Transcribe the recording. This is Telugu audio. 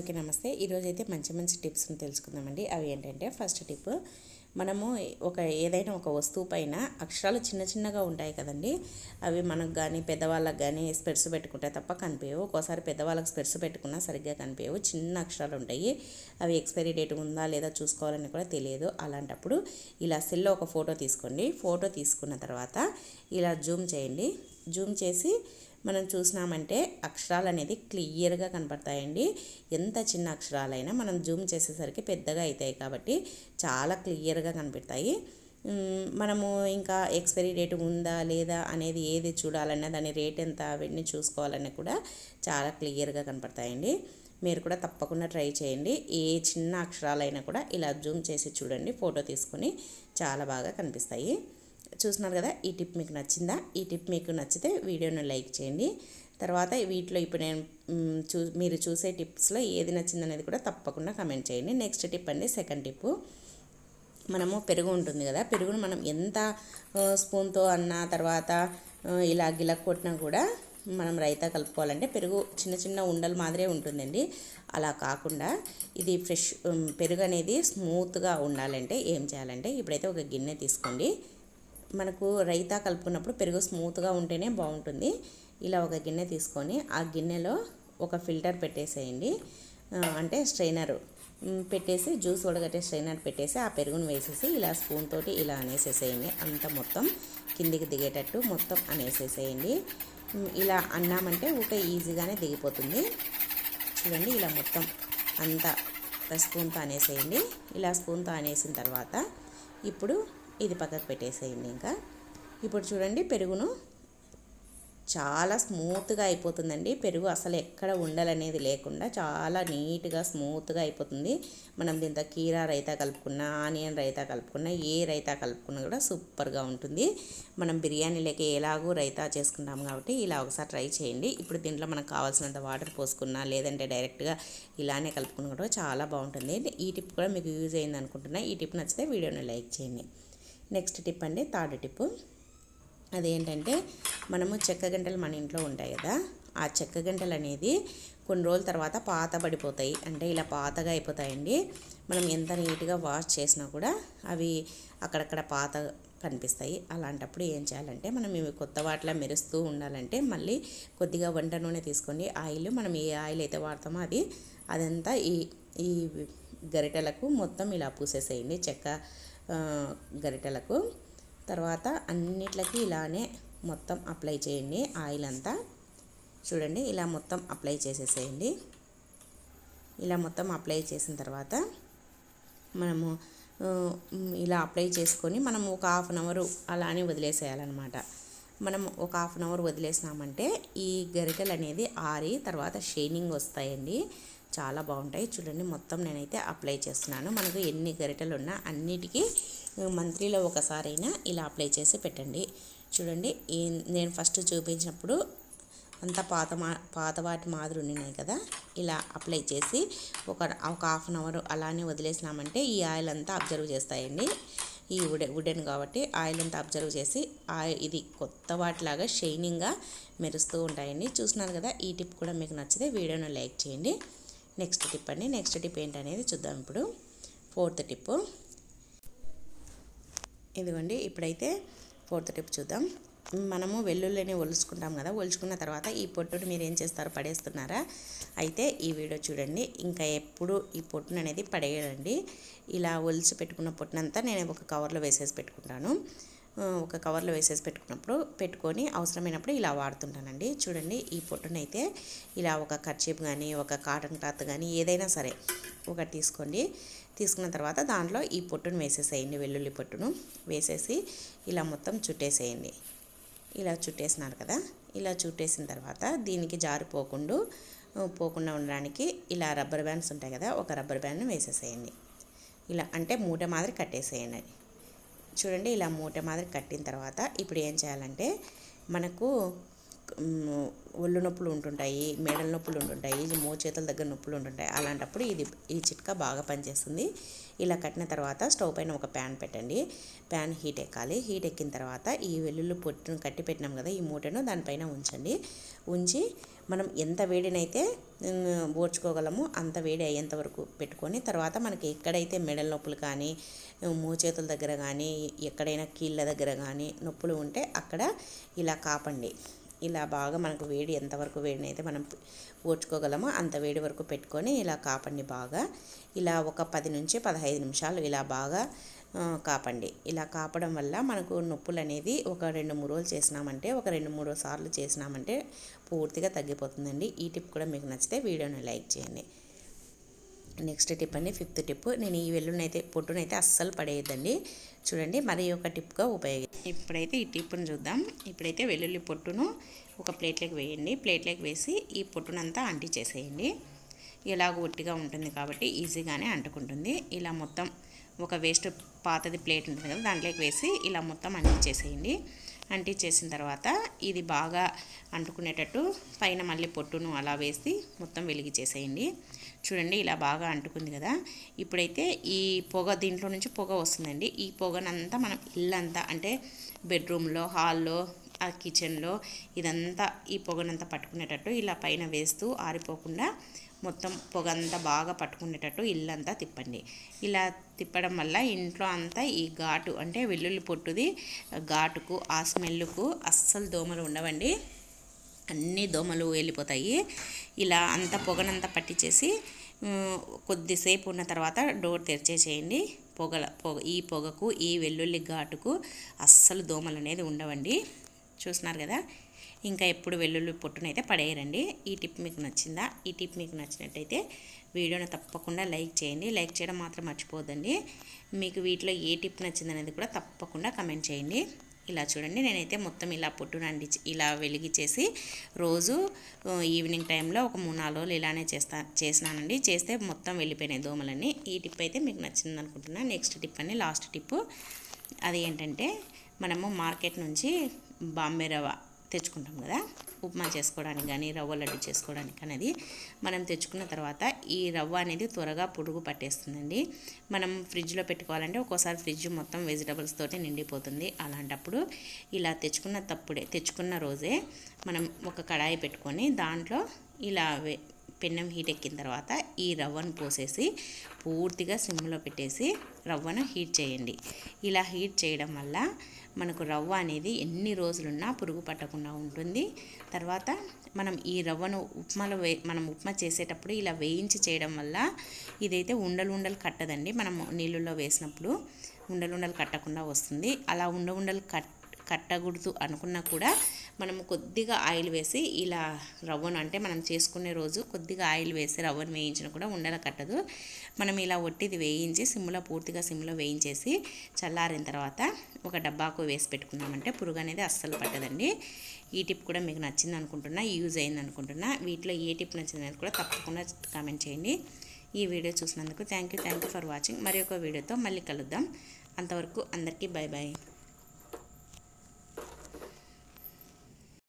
అందరికీ నమస్తే. ఈరోజు అయితే మంచి మంచి టిప్స్ని తెలుసుకుందామండి. అవి ఏంటంటే ఫస్ట్ టిప్ మనము ఒక ఏదైనా ఒక వస్తువు పైన అక్షరాలు చిన్న చిన్నగా ఉంటాయి కదండి. అవి మనకు కానీ పెద్దవాళ్ళకి కానీ స్పెట్స్ పెట్టుకుంటే తప్ప కనిపించవు. ఒక్కోసారి పెద్దవాళ్ళకి స్పెట్స్ పెట్టుకున్నా సరిగ్గా కనిపించవు. చిన్న అక్షరాలు ఉంటాయి. అవి ఎక్స్పైరీ డేట్ ఉందా లేదా చూసుకోవాలని కూడా తెలియదు. అలాంటప్పుడు ఇలా సెల్లో ఒక ఫోటో తీసుకోండి. ఫోటో తీసుకున్న తర్వాత ఇలా జూమ్ చేయండి. జూమ్ చేసి మనం చూసినామంటే అక్షరాలు అనేది క్లియర్గా కనపడతాయండి. ఎంత చిన్న అక్షరాలైనా మనం జూమ్ చేసేసరికి పెద్దగా అవుతాయి కాబట్టి చాలా క్లియర్గా కనిపెడతాయి. మనము ఇంకా ఎక్స్పైరీ డేట్ ఉందా లేదా అనేది ఏది చూడాలన్నా దాని రేట్ ఎంత అవన్నీ చూసుకోవాలన్నా కూడా చాలా క్లియర్గా కనపడతాయండి. మీరు కూడా తప్పకుండా ట్రై చేయండి. ఏ చిన్న అక్షరాలైనా కూడా ఇలా జూమ్ చేసి చూడండి. ఫోటో తీసుకొని చాలా బాగా కనిపిస్తాయి. చూస్తున్నారు కదా ఈ టిప్ మీకు నచ్చిందా? ఈ టిప్ మీకు నచ్చితే వీడియోను లైక్ చేయండి. తర్వాత వీటిలో ఇప్పుడు నేను చూ మీరు చూసే టిప్స్లో ఏది నచ్చిందనేది కూడా తప్పకుండా కమెంట్ చేయండి. నెక్స్ట్ టిప్ అండి సెకండ్ టిప్. మనము పెరుగు ఉంటుంది కదా పెరుగును మనం ఎంత స్పూన్తో అన్నా తర్వాత ఇలా గిలక్ కొట్టినా కూడా మనం రైతా కలుపుకోవాలంటే పెరుగు చిన్న చిన్న ఉండలు మాదిరే ఉంటుందండి. అలా కాకుండా ఇది ఫ్రెష్ పెరుగు అనేది స్మూత్గా ఉండాలంటే ఏం చేయాలంటే ఇప్పుడైతే ఒక గిన్నె తీసుకోండి. మనకు రైతా కలుపుకున్నప్పుడు పెరుగు స్మూత్గా ఉంటేనే బాగుంటుంది ఇలా ఒక గిన్నె తీసుకొని ఆ గిన్నెలో ఒక ఫిల్టర్ పెట్టేసేయండి. అంటే స్ట్రైనర్. పెట్టేసి జ్యూస్ ఉడగట్టే స్ట్రైనర్ పెట్టేసి ఆ పెరుగును వేసేసి ఇలా స్పూన్ తోటి ఇలా అనేసేసేయండి. అంత మొత్తం కిందికి దిగేటట్టు మొత్తం అనేసేసేయండి. ఇలా అన్నామంటే ఊక ఈజీగానే దిగిపోతుంది. చూడండి ఇలా మొత్తం అంతా స్పూన్తో అనేసేయండి. ఇలా స్పూన్తో అనేసిన తర్వాత ఇప్పుడు ఇది పక్కకు పెట్టేసేయండి ఇంకా. ఇప్పుడు చూడండి పెరుగును చాలా స్మూత్గా అయిపోతుందండి. పెరుగు అసలు ఎక్కడ ఉండాలనేది లేకుండా చాలా నీట్గా స్మూత్గా అయిపోతుంది. మనం దీంతో కీరా రైతా కలుపుకున్నా ఆనియన్ రైతా కలుపుకున్నా ఏ రైతా కలుపుకున్నా కూడా సూపర్గా ఉంటుంది. మనం బిర్యానీలోకి ఎలాగూ రైతా చేసుకుంటాం కాబట్టి ఇలా ఒకసారి ట్రై చేయండి. ఇప్పుడు దీంట్లో మనకు కావాల్సినంత వాటర్ పోసుకున్నా లేదంటే డైరెక్ట్గా ఇలానే కలుపుకున్నా కూడా చాలా బాగుంటుంది. ఈ టిప్ కూడా మీకు యూజ్ అయింది అనుకుంటున్నా. ఈ టిప్ నచ్చితే వీడియోని లైక్ చేయండి. నెక్స్ట్ టిప్ అండి థర్డ్ టిప్. అదేంటంటే మనము చెక్క గంటలు మన ఇంట్లో ఉంటాయి కదా ఆ చెక్క గంటలు అనేది కొన్ని రోజుల తర్వాత పాత పడిపోతాయి. అంటే ఇలా పాతగా అయిపోతాయండి. మనం ఎంత నీట్గా వాష్ చేసినా కూడా అవి అక్కడక్కడ పాత కనిపిస్తాయి. అలాంటప్పుడు ఏం చేయాలంటే మనం ఇవి కొత్త వాటిలా మెరుస్తూ ఉండాలంటే మళ్ళీ కొద్దిగా వంట నూనె తీసుకోండి. ఆయిల్ మనం ఏ ఆయిల్ అయితే వాడతామో అది అదంతా ఈ ఈ గరిటెలకు మొత్తం ఇలా పూసేసేయండి. చెక్క గరిటెలకు. తర్వాత అన్నిట్లకి ఇలానే మొత్తం అప్లై చేయండి ఆయిల్ అంతా. చూడండి ఇలా మొత్తం అప్లై చేసేసేయండి. ఇలా మొత్తం అప్లై చేసిన తర్వాత మనము ఇలా అప్లై చేసుకొని మనం ఒక హాఫ్ అన్ అవర్ అలానే వదిలేసేయాలన్నమాట. మనం ఒక హాఫ్ అన్ అవర్ వదిలేసినామంటే ఈ గరిటెలు అనేది ఆరి తర్వాత షైనింగ్ వస్తాయండి. చాలా బాగుంటాయి. చూడండి మొత్తం నేనైతే అప్లై చేస్తున్నాను. మనకు ఎన్ని గరిటెలు ఉన్నా అన్నిటికీ మంత్లీలో ఒకసారైనా ఇలా అప్లై చేసి పెట్టండి. చూడండి నేను ఫస్ట్ చూపించినప్పుడు అంతా పాత మా పాత వాటి మాదిరి ఉన్నాయి కదా. ఇలా అప్లై చేసి ఒక ఒక హాఫ్ అన్ అవర్ అలానే వదిలేసినామంటే ఈ ఆయిల్ అంతా అబ్జర్వ్ చేస్తాయండి. ఈ వుడెన్ వుడెన్ కాబట్టి ఆయిల్ అంతా అబ్జర్వ్ చేసి ఇది కొత్త వాటిలాగా షైనింగ్గా మెరుస్తూ ఉంటాయండి. చూస్తున్నారు కదా ఈ టిప్ కూడా మీకు నచ్చితే వీడియోను లైక్ చేయండి. నెక్స్ట్ టిప్ అండి. నెక్స్ట్ టిప్ ఏంటనేది చూద్దాం ఇప్పుడు. Fourth tip. ఇదిగోండి ఇప్పుడైతే ఫోర్త్ టిప్ చూద్దాం. మనము వెల్లుల్లిని ఒలుచుకుంటాం కదా ఒలుచుకున్న తర్వాత ఈ పొట్టును మీరు ఏం చేస్తారు? పడేస్తున్నారా? అయితే ఈ వీడియో చూడండి. ఇంకా ఎప్పుడు ఈ పొట్టును అనేది పడేయండి ఇలా ఒలిచి పెట్టుకున్న పొట్టునంతా నేను ఒక కవర్లో వేసేసి పెట్టుకుంటాను. ఒక కవర్లో వేసేసి పెట్టుకున్నప్పుడు పెట్టుకొని అవసరమైనప్పుడు ఇలా వాడుతుంటానండి. చూడండి ఈ పొట్టునైతే ఇలా ఒక కర్చీప్ కానీ ఒక కాటన్ క్లాత్ కానీ ఏదైనా సరే ఒకటి తీసుకోండి. తీసుకున్న తర్వాత దాంట్లో ఈ పొట్టును వేసేసేయండి వెల్లుల్లి పొట్టును వేసేసి ఇలా మొత్తం చుట్టేసేయండి. ఇలా చుట్టేసినారు కదా ఇలా చుట్టేసిన తర్వాత దీనికి జారిపోకుండా పోకుండా ఉండడానికి ఇలా రబ్బర్ బ్యాండ్స్ ఉంటాయి కదా ఒక రబ్బర్ బ్యాండ్ను వేసేసేయండి. ఇలా అంటే మూట మాదిరి కట్టేసేయండి. చూడండి ఇలా మూట మాదిరి కట్టిన తర్వాత ఇప్పుడు ఏం చేయాలంటే మనకు ఒళ్ళు నొప్పులు ఉంటుంటాయి మెడల నొప్పులు ఉంటుంటాయి మోచేతుల దగ్గర నొప్పులు ఉంటుంటాయి. అలాంటప్పుడు ఇది ఈ చిట్కా బాగా పనిచేస్తుంది. ఇలా కట్టిన తర్వాత స్టవ్ పైన ఒక ప్యాన్ పెట్టండి. ప్యాన్ హీట్ ఎక్కాలి. హీట్ ఎక్కిన తర్వాత ఈ వెల్లుల్లి పొట్టును కట్టి పెట్టినాం కదా ఈ మూటను దానిపైన ఉంచండి. ఉంచి మనం ఎంత వేడినైతే ఉమ్, అంత వేడి అయ్యేంత వరకు పెట్టుకొని తర్వాత మనకి ఎక్కడైతే మెడల నొప్పులు కానీ మూచేతుల దగ్గర కానీ ఎక్కడైనా కీళ్ళ దగ్గర కానీ నొప్పులు ఉంటే అక్కడ ఇలా కాపండి. ఇలా బాగా మనకు వేడి ఎంతవరకు వేడినైతే మనం ఓడ్చుకోగలమో అంత వేడి వరకు పెట్టుకొని ఇలా కాపండి బాగా. ఇలా ఒక పది నుంచి పదహైదు నిమిషాలు ఇలా బాగా కాపండి. ఇలా కాపడం వల్ల మనకు నొప్పులు అనేది ఒక రెండు మూడు రోజులు చేసినామంటే ఒక రెండు మూడు సార్లు చేసినామంటే పూర్తిగా తగ్గిపోతుందండి. ఈ టిప్ కూడా మీకు నచ్చితే వీడియోని లైక్ చేయండి. నెక్స్ట్ టిప్ అండి ఫిఫ్త్ టిప్. నేను ఈ వెల్లునైతే పొట్టునైతే అస్సలు పడేయద్దండి. చూడండి మరి ఒక టిప్గా ఉపయోగి ఇప్పుడైతే ఈ టిప్ను చూద్దాం. ఇప్పుడైతే వెల్లుల్లి పొట్టును ఒక ప్లేట్లోకి వేయండి. ప్లేట్లోకి వేసి ఈ పొట్టునంతా అంటించేసేయండి ఇలాగ ఒట్టిగా ఉంటుంది కాబట్టి ఈజీగానే అంటుకుంటుంది. ఇలా మొత్తం ఒక వేస్ట్ పాతది ప్లేట్ ఉంటుంది కదా దాంట్లోకి వేసి ఇలా మొత్తం అంటించేసేయండి. అంటించేసిన తర్వాత ఇది బాగా అంటుకునేటట్టు పైన మళ్ళీ పొట్టును అలా వేసి మొత్తం వెలిగించేసేయండి చూడండి ఇలా బాగా అంటుకుంది కదా. ఇప్పుడైతే ఈ పొగ దీంట్లో నుంచి పొగ వస్తుందండి. ఈ పొగనంతా మనం ఇల్లంతా అంటే బెడ్రూమ్లో హాల్లో ఆ కిచెన్లో ఇదంతా ఈ పొగనంతా పట్టుకునేటట్టు ఇలా పైన వేస్తూ ఆరిపోకుండా మొత్తం పొగంతా బాగా పట్టుకునేటట్టు ఇల్లంతా తిప్పండి. ఇలా తిప్పడం వల్ల ఇంట్లో అంతా ఈ ఘాటు అంటే వెల్లుల్లి పొట్టుది ఘాటుకు ఆ స్మెల్కు అస్సలు దోమలు ఉండవండి. అన్ని దోమలు వెళ్ళిపోతాయి ఇలా అంత పొగనంతా పట్టించేసి కొద్దిసేపు ఉన్న తర్వాత డోర్ తెరిచేసేయండి. పొగల పొగ ఈ పొగకు ఈ వెల్లుల్లి ఘాటుకు అస్సలు దోమలు అనేది ఉండవండి. చూస్తున్నారు కదా? ఇంకా ఎప్పుడు వెల్లుల్లి పొట్టునైతే పడేయరండి. ఈ టిప్ మీకు నచ్చిందా? ఈ టిప్ మీకు నచ్చినట్టయితే వీడియోని తప్పకుండా లైక్ చేయండి. లైక్ చేయడం మాత్రం మర్చిపోద్దండి మీకు వీటిలో ఏ టిప్ నచ్చిందనేది కూడా తప్పకుండా కమెంట్ చేయండి. ఇలా చూడండి నేనైతే మొత్తం ఇలా పొట్టును అండి ఇలా వెలిగించేసి రోజు ఈవినింగ్ టైంలో ఒక మూడు నాలుగు రోజులు ఇలానే చేస్తా చేసినానండి. చేస్తే మొత్తం వెళ్ళిపోయినాయి దోమలన్నీ. ఈ టిప్ అయితే మీకు నచ్చింది అనుకుంటున్నా నెక్స్ట్ టిప్ అని లాస్ట్ టిప్. అది ఏంటంటే మనము మార్కెట్ నుంచి బాంబే రవ్వ తెచ్చుకుంటాం కదా. ఉప్మా చేసుకోవడానికి కానీ రవ్వ లడ్డు చేసుకోవడానికి అనేది మనం తెచ్చుకున్న తర్వాత ఈ రవ్వ అనేది త్వరగా పురుగు పట్టేస్తుందండి. మనం ఫ్రిడ్జ్లో పెట్టుకోవాలంటే ఒక్కోసారి ఫ్రిడ్జ్ మొత్తం వెజిటబుల్స్ తోటి నిండిపోతుంది. అలాంటప్పుడు ఇలా తెచ్చుకున్న తప్పుడే తెచ్చుకున్న రోజే మనం ఒక కడాయి పెట్టుకొని దాంట్లో ఇలా పెన్నం హీట్ ఎక్కిన తర్వాత ఈ రవ్వను పోసేసి పూర్తిగా సిమ్లో పెట్టేసి రవ్వను హీట్ చేయండి. ఇలా హీట్ చేయడం వల్ల మనకు రవ్వ అనేది ఎన్ని రోజులున్నా పురుగు పట్టకుండా ఉంటుంది. తర్వాత మనం ఈ రవ్వను ఉప్మాలో వే మనం ఉప్మా చేసేటప్పుడు ఇలా వేయించి చేయడం వల్ల ఇదైతే ఉండలు ఉండలు కట్టదండి. మనం నీళ్ళల్లో వేసినప్పుడు ఉండలు ఉండలు కట్టకుండా వస్తుంది. అలా ఉండ ఉండలు కట్ కట్టకూడదు అనుకున్నా కూడా మనము కొద్దిగా ఆయిల్ వేసి ఇలా రవ్వను అంటే మనం చేసుకునే రోజు కొద్దిగా ఆయిల్ వేసి రవ్వను వేయించిన కూడా ఉండల కట్టదు. మనం ఇలా ఒట్టిది వేయించి సిమ్లో పూర్తిగా సిమ్లో వేయించేసి చల్లారిన తర్వాత ఒక డబ్బాకు వేసి పెట్టుకున్నామంటే పురుగు అనేది అస్సలు పట్టదండి. ఈ టిప్ కూడా మీకు నచ్చింది అనుకుంటున్నా యూజ్ అయింది అనుకుంటున్నా. వీటిలో ఏ టిప్ నచ్చింది అనేది కూడా తప్పకుండా కామెంట్ చేయండి. ఈ వీడియో చూసినందుకు thank you thank you for watching. మరి ఒక వీడియోతో మళ్ళీ కలుద్దాం. అంతవరకు అందరికీ బాయ్ బాయ్